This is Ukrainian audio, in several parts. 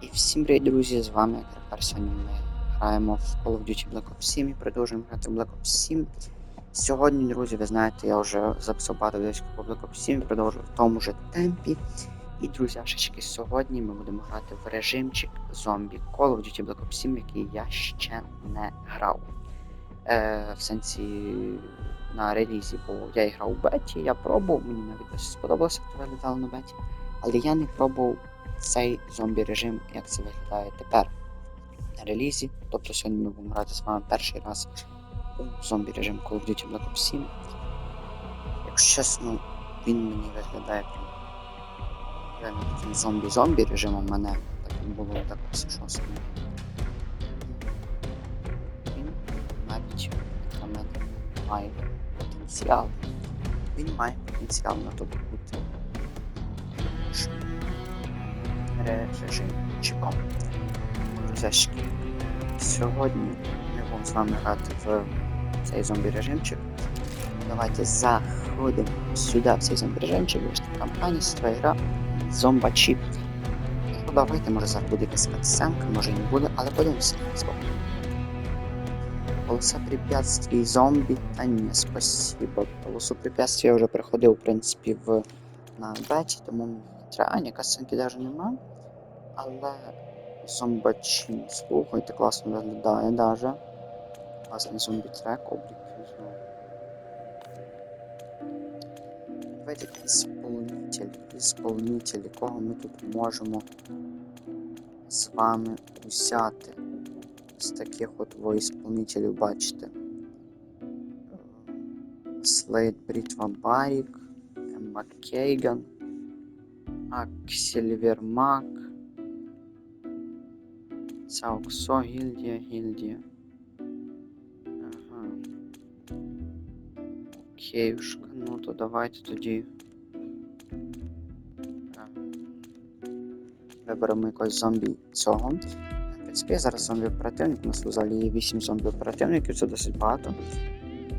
І всім привіт, друзі! З вами Крипер. Сьогодні ми граємо в Call of Duty Black Ops 7 і продовжуємо грати в Black Ops 7. Сьогодні, друзі, ви знаєте, я вже записав багато відео по Black Ops 7 і продовжую в тому же темпі. І, друзяшечки, сьогодні ми будемо грати в режимчик зомбі Call of Duty Black Ops 7, який я ще не грав. Е, в сенсі на релізі, бо я і грав у беті, я пробував, мені навіть досить сподобалося, як виглядало на беті. Але я не пробував цей зомбі режим, як це виглядає тепер на релізі. Тобто сьогодні ми будемо грати з вами перший раз у зомбі режим Call of Duty Black Ops 7. Якщо чесно, він мені виглядає прям таким зомбі-зомбі режимом мене, так було так все шостко. Він навіть на мене має потенціал. Він має потенціал на то бути режимчиком. Друзяшки, сьогодні ми будемо з вами грати в цей зомбі режимчик. Давайте заходимо сюди, в цей зомбі режимчик, там кампанія, своя гра, зомбачі. Ну давайте, може зараз буде якась катсценка, може і не буде, але подивимося. Полоса препятствий зомбі, та ні, спасибо. Полосу препятствий я вже приходив, в принципі, в на беті, тому треба. А, ні, касценки навіть нема. Але зомбачі, слухайте, класно виглядає даже. Класний зомбі-трек, облік знову. Давайте ісполнитель, ісполнитель, якого ми тут можемо з вами взяти. З таких от ісполнителів, бачите. Слейд Брітва Барік, Емма Кейган, Аксельвермак, Цауксо, гільдія, гільдія. Ага. Окейушка, ну то давайте тоді. ем, Виберемо якось зомбі цього. В принципі, зараз зомбі оперативник. У нас взагалі є 8 зомбі оперативників, це досить багато.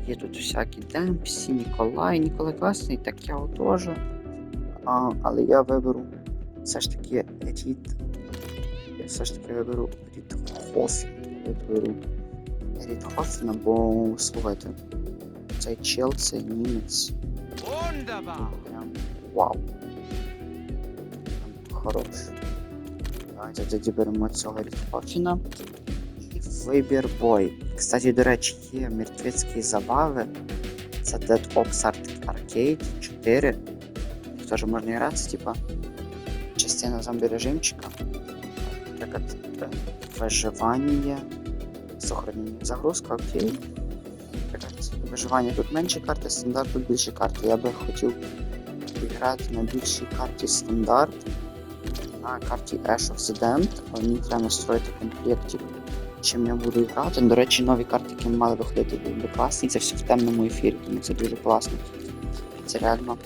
Є тут всякі Демпсі, Ніколай. Ніколай класний, так я теж. Але я виберу все ж таки Рід. Я все ж таки виберу Рід Хоффін. Виберу Рід Хоффіна, бо слухайте, цей чел, цей німець. Wunderbar! Прям вау. Прям хорош. Давайте тоді беремо цього Рід Хоффіна. І вибір бой. Кстати, до речі, є мертвецькі забави. Це Dead Ops Arcade 4. Теж можна грати, типа частина зомбі режимчика. Наприклад, е, виживання, сохранення, загрузка, окей. Виживання тут менші карти, стандарт тут більші карти. Я би хотів грати на більшій карті стандарт, на карті Ash of the Damned, мені треба настроїти комплектів, чим я буду грати. До речі, нові карти, які мали виходити, були б класні. Це все в темному ефірі, тому це дуже класно. Це реально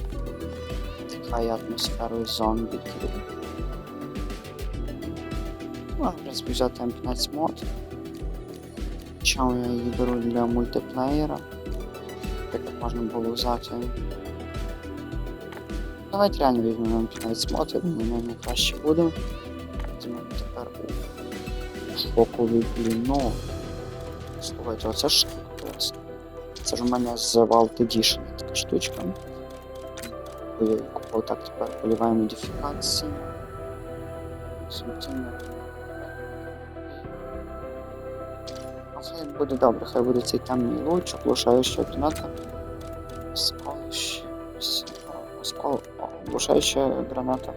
така є атмосферою зомбі. Принципі, взяти М15 мод. Чому я її беру для мультиплеєра? Так можна було взяти. Давайте реально візьмемо М15 мод, я думаю, найкраще буде. Візьмемо тепер у шоковий бліно. Слухайте, оце ж класно. Це ж у мене з Vault Edition така штучка. Я тепер поліваю модифікації. Сумтіння. Буде добре, хай буде цей темний луч, оглушаюча граната. Сколищ. Оскол... Оглушаюча граната.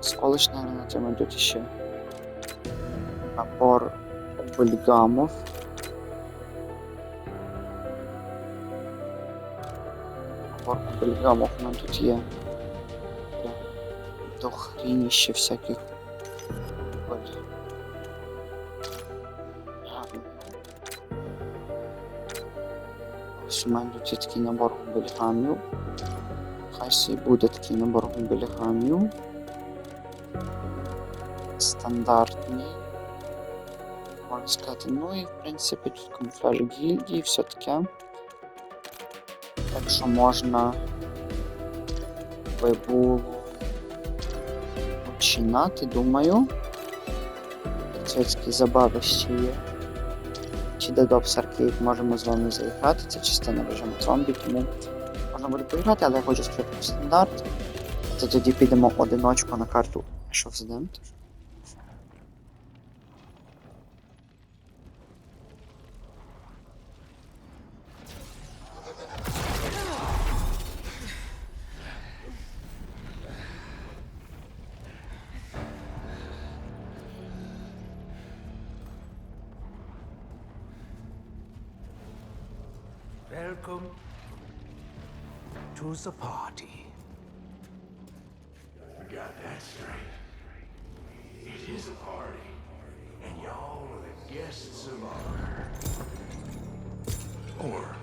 Сколочна граната, ми тут ще. Набор бульгамов. Набор бульгамов у нас тут є. До хрініще всяких. Є такий набор бульгамів. Хай собі буде такий набор бульгамів. Стандартний. Можна сказати, ну і в принципі тут камуфляж гільдії, все таке. Так що можна би починати, думаю. французькі забави ще є. Чи Dead Arcade можемо з вами заіграти, це частина режиму зомбі, тому можна буде поіграти, але я хочу скрипти стандарт. То тоді підемо одиночку на карту Ash of party. Got that straight. It is a party, and y'all are the guests of honor. Or,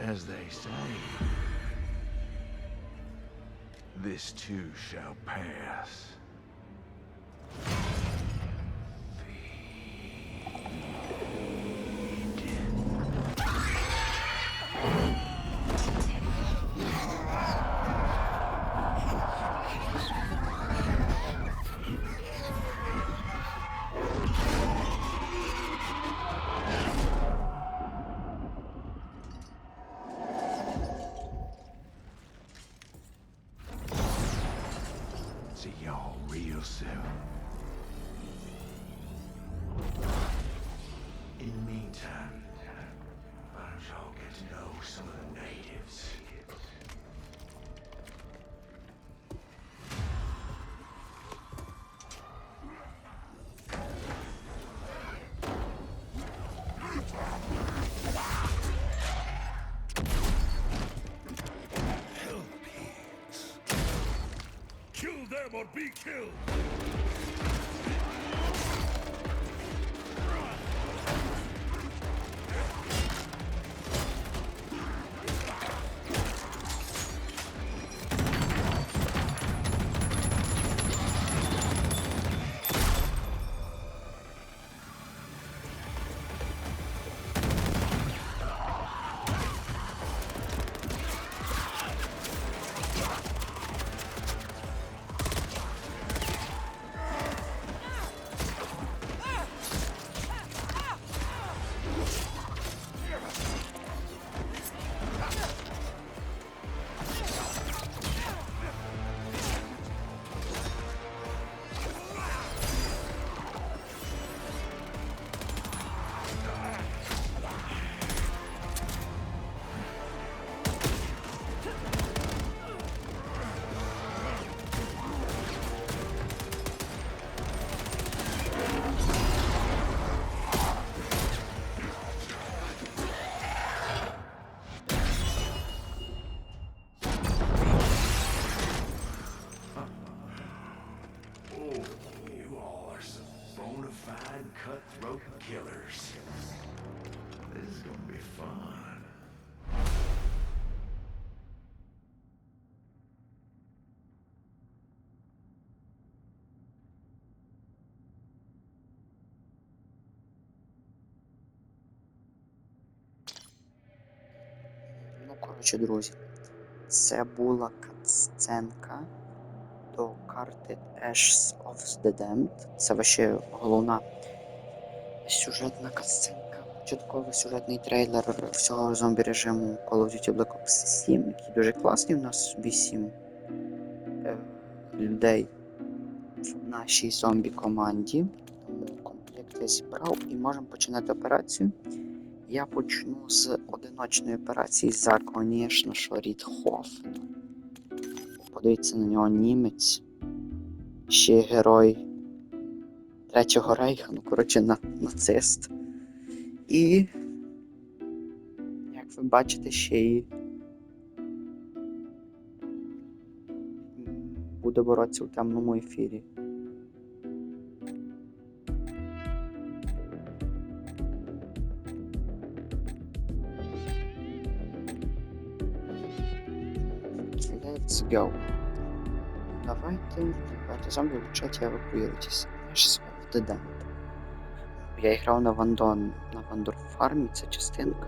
as they say, this too shall pass. yourself. Them or be killed! Коротше, друзі, це була катсценка до карти Ashes of the Damned. Це вообще головна сюжетна катсценка. Початковий сюжетний трейлер всього зомбі режиму Call of Duty Black Ops 7, який дуже класний. У нас 8 е, людей в нашій зомбі команді. Тому комплект я зібрав і можемо починати операцію. Я почну з одиночної операції за, звісно, що Рідхофен. Подивіться на нього німець. Ще герой Третього рейха, ну, коротше, на, нацист. І, як ви бачите, ще й буде боротися у темному ефірі. Let's go. Давайте ребята, зомбі влучать і евакуюйтесь. Я ж себе в ДД. Я грав на Вандон, на Вандор Фармі, це частинка.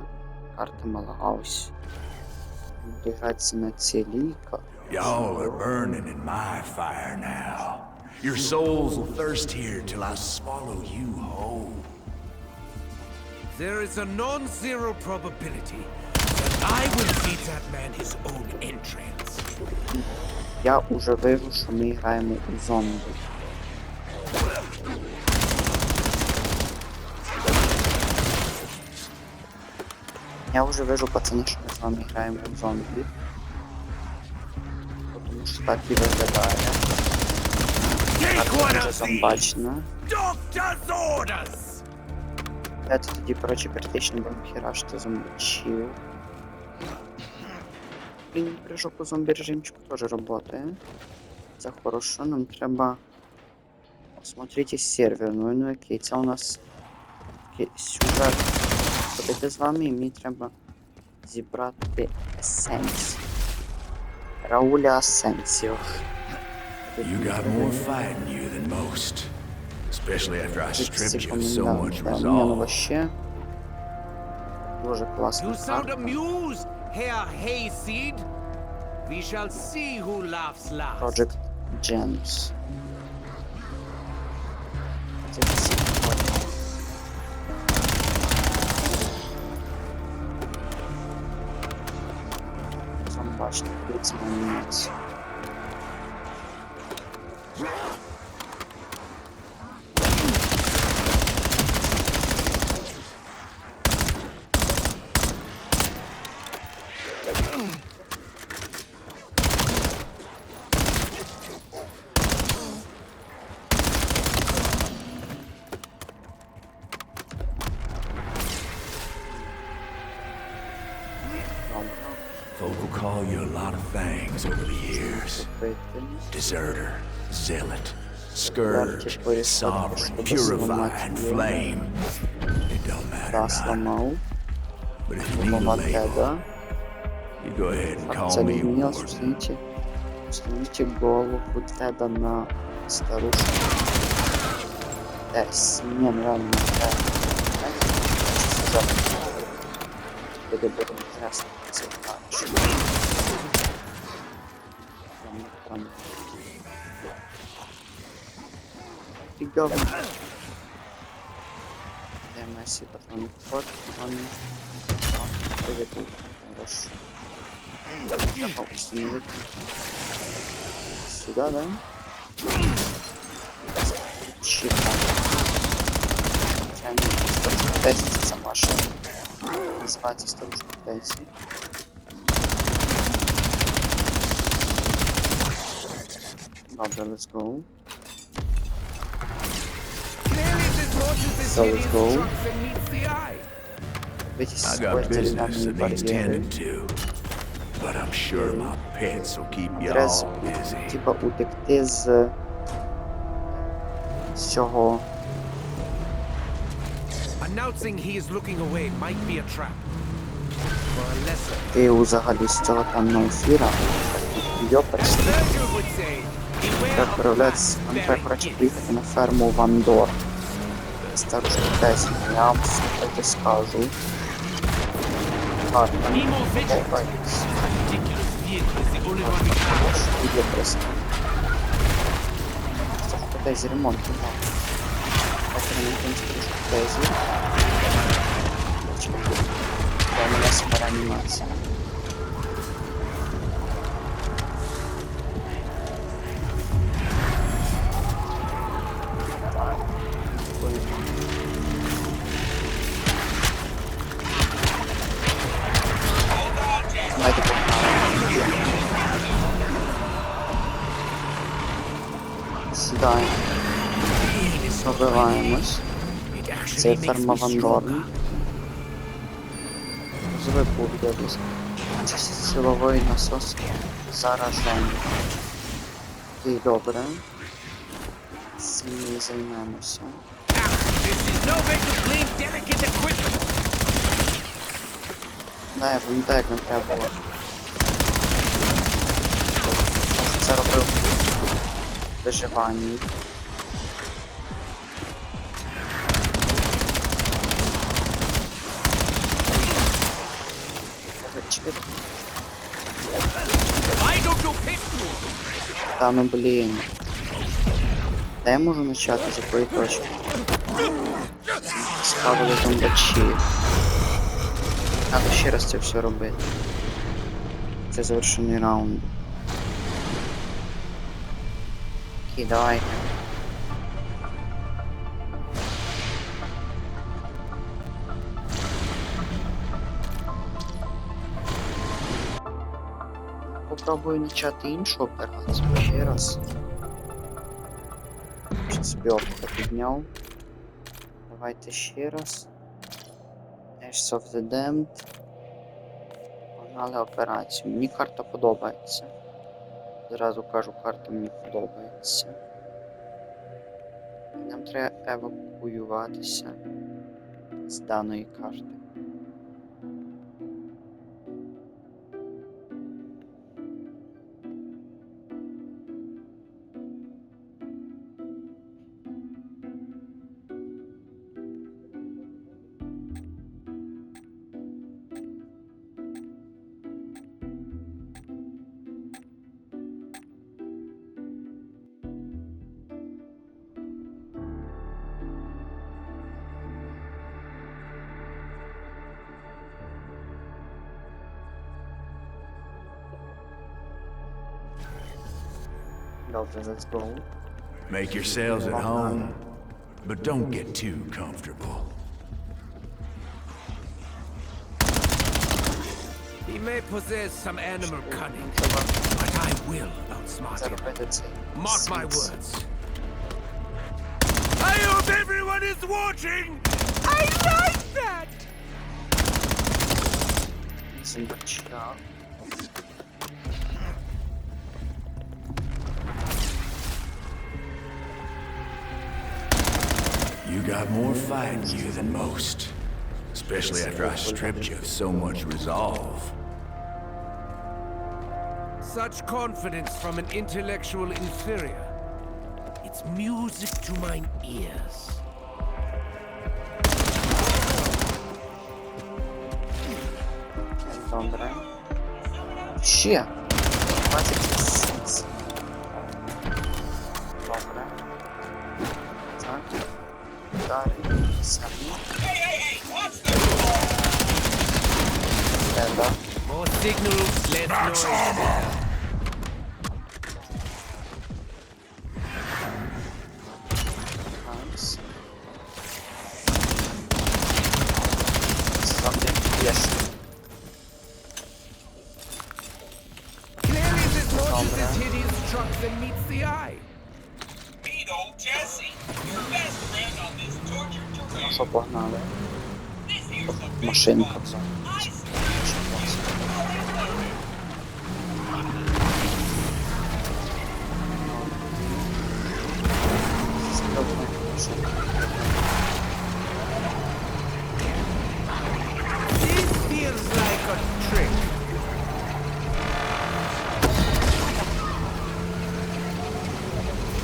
Карта Малагаус. Буду гратися на ціліка. Y'all are burning in my fire now. Your souls will thirst here till I swallow you whole. There is a non-zero probability that I will feed that man his own entrails. Я уже вижу, що ми граємо у зомбі. Я вже вижу, пацани, що ми з вами граємо у зомбі. Тому що так і виглядає. Так Take one дуже of these! зомбачно. Doctor's orders! Давайте тоді, коротше, критично будемо херашити зомбачів. Блін, прыжок у зомбі режимчику теж работає. Це хорошо, нам треба осмотрите сервер. Ну, ну окей, це у нас такий сюжет ходити з вами, і мені треба зібрати есенцію. Рауля Асенсіо. You got more fight in you than most. Especially after I stripped you of so much resolve. дуже класно. You sound amused, Herr Hayseed? We shall see who laughs last. Project Gems. Some bastard my. Deserter, zealot, scourge, sovereign, purified, flame. It don't matter. Ламав. But if you need a label, you go ahead and call me Warden. голову Теда на старушку. Ну реально не сюжет. Буде буде интересно, це дальше. Прям, прям. Ти говно. Де Месси патроны ход, патроны. Приведу. Хорошо. Сюда, да? Чипа. Старушка Тесси, це сама ще. Називається старушка Тесси. Добре, let's go. So let's city's go. trucks and meets the eye. Дивіться, I got створюйте business динамічні that needs бар'єри. tending to. But I'm sure my pets will keep Треба y'all busy. типа утекти з з цього Announcing he is looking away might be a trap. For a lesson. ти взагалі з цього темного ефіра. Йоперс. Virgil would say, beware Треба of проявлятися, plants нам bearing треба коротше gifts. приїхати на ферму Вандор. Старушка Тесі, я вам слухайте скажу. Гарно. Be more vigilant. Давай. Ridiculous vehicle is the only one we have. Іде просто. Старушка Тесі ремонт. Це makes ферма me Вандорн. stronger. Звику дивлюсь. Це силовий насос зараження. І добре. Цим ми займемося. This is no way to clean delicate equipment. Да, я пам'ятаю, як нам треба було. виживанні. Чотири. Why Me? Та ну блін. Де я можу почати з якої точки? Ставили зомбачі. Треба ще раз це все робити. Це завершений раунд. Окей, давайте. Попробую почати іншу операцію ще раз. Собі підняв. Давайте ще раз. Ashes of the Damned. Погнали операцію. Мені карта подобається. Зразу кажу, карта мені подобається. Нам треба евакуюватися з даної карти. Nothing, let's. Make yourselves at home, but don't get too comfortable. He may possess some animal cunning, but I will outsmart him. Mark my words. I hope everyone is watching! I like that! Some have more fight in you than most. Especially after I stripped you of so much resolve. Such confidence from an intellectual inferior. It's music to mine ears. Dobra. Shit. started Hey, hey, hey, More signals, less Max noise. Yes. Clearly this launches its hideous truck and meets the eye. Що погнали? Машинка в зоні.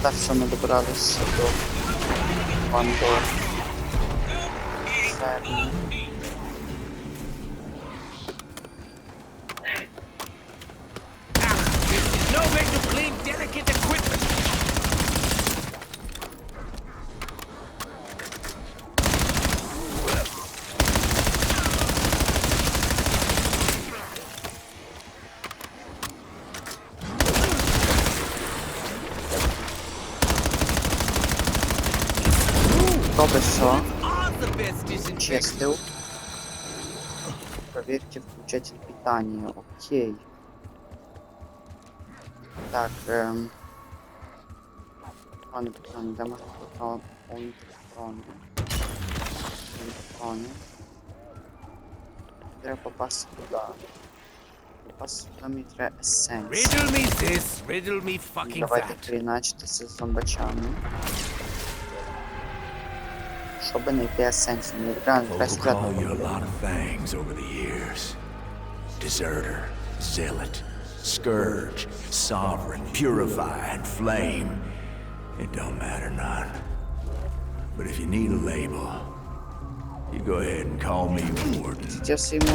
Так що ми добралися до Пандор. Bye. Чистил. Проверьте включатель питания. Окей. Так, эм... Патрони, де можна патрон? Повні патрони. Треба. Попасти туди мені треба есенс. Riddle me this, riddle me fucking Давайте that. переначитися з зомбачами. Щоб знайти есенс. Ну, реально, треба Folk will call сюди. you a lot of things over the years. Deserter, zealot, scourge, sovereign, purified, flame. It don't matter none. But if you need a label, you go ahead and call me Warden. Сейчас ему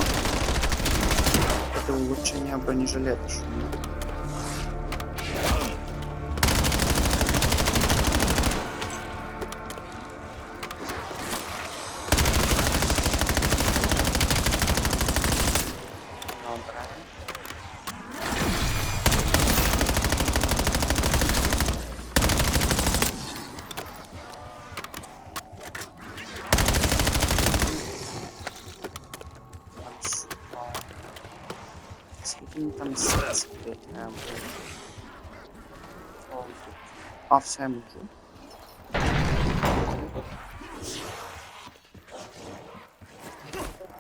это улучшение бронежилета, что треба? О, А, все я можу.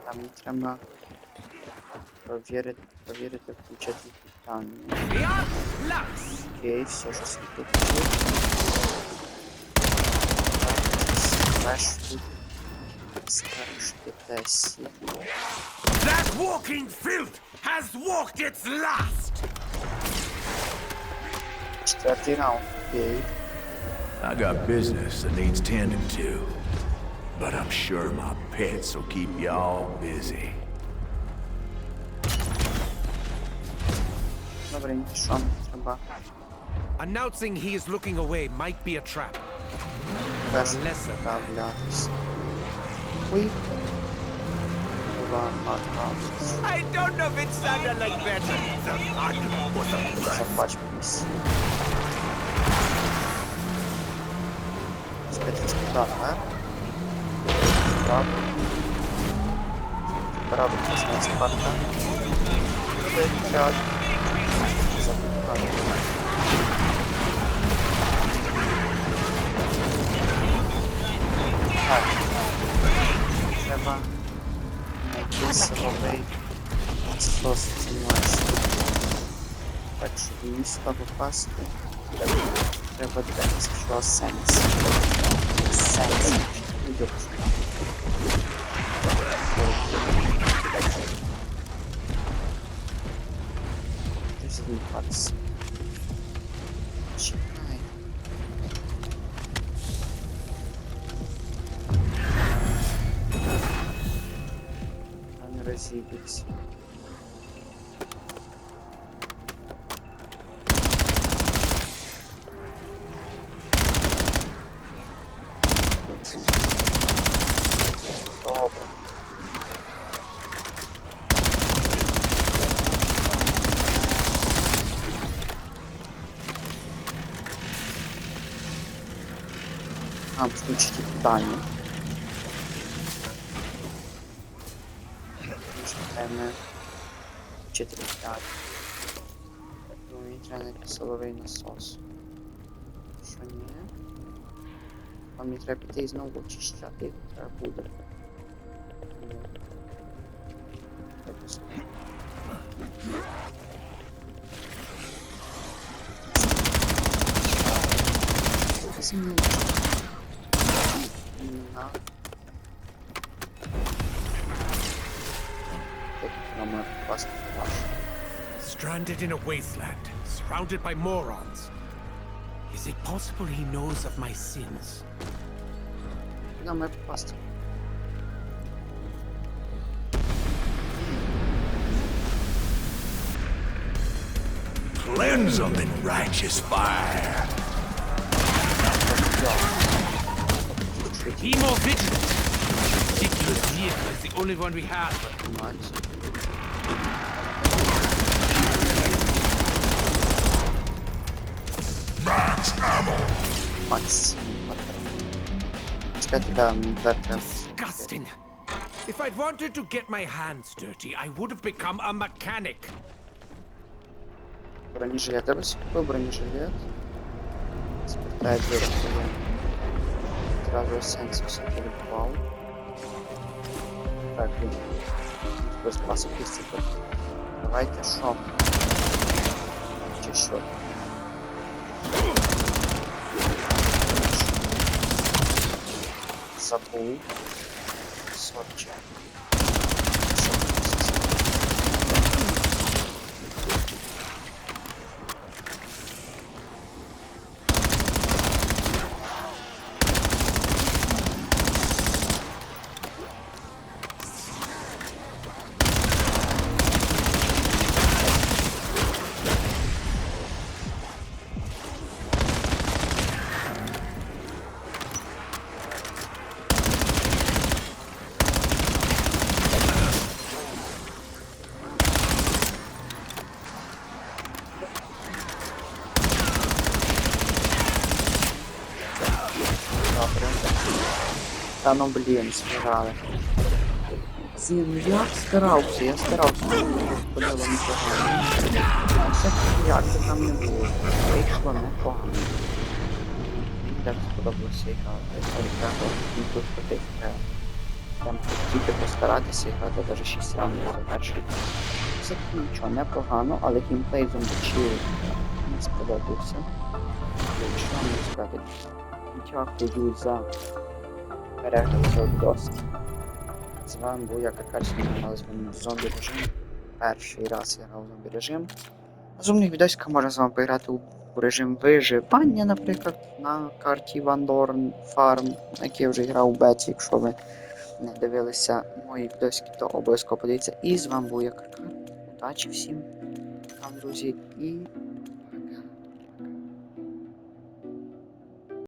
Там мені треба провірити, провірити, включити питання. Fiat Lux! Окей, все, що світ включив. Скраш тут. Скраш ТТС. That walking filth has walked its last! 13. Okay. I got business that needs tending to, but I'm sure my pets will keep y'all busy. Announcing he is looking away might be a trap. That's a lesson. I don't know if it sounded like better, the mud or the blood. So much peace. Zbyt cudowne. Prawo. Prawo to jest najstarsze силовий состімась. Так, щоб місто попасти. Треба дати що сенс. Сенс. Йдет. Розвиватися. з'явився. А, включите питание. Ну, мені треба знайти силовий насос. Що ні? А мені треба піти і знову очищати, їх треба буде. Ні. Якось. Зміни. На. Так, нам треба попасти в ваш. Stranded in a wasteland, surrounded by morons. Is it possible he knows of my sins? No, my pastor. Cleanse them in righteous fire. Be more vigilant. Vehicle is the only one we have. Тримається. Макс. Чекайте, да, мені два треба. Disgusting! If I'd wanted to get my hands dirty, I would have become a mechanic. Бронежилет. Я бы себе купил бронежилет. Спитаю, где это было. Сразу эссенцию все перебывал. Так, блин. Без спасок есть типа. Давайте шоп. Só tem. Só tchau. Та ну блін, зіграли. Блін, я старався, я старався. Ходило непогано. Все як би там не було. Вийшло непогано. Так сподобалося грати. Ребята, ну тут таких. Там тільки постаратися грати навіть 6 раундів за перший. Все нічого, непогано, але геймплей зомбічів не сподобався. Якщо не сказати, дякую за перегляд цього відосу. З вами був я Какарський, ми грали з вами в зомбі режим. Перший раз я грав зомбі режим. Розумних відосика можна з вами поіграти у режим виживання, наприклад, на карті Dorn Farm, на який я вже грав у беті, якщо ви не дивилися мої відосики, то обов'язково подивіться. І з вами був я Каркар. Удачі всім, вам, друзі, і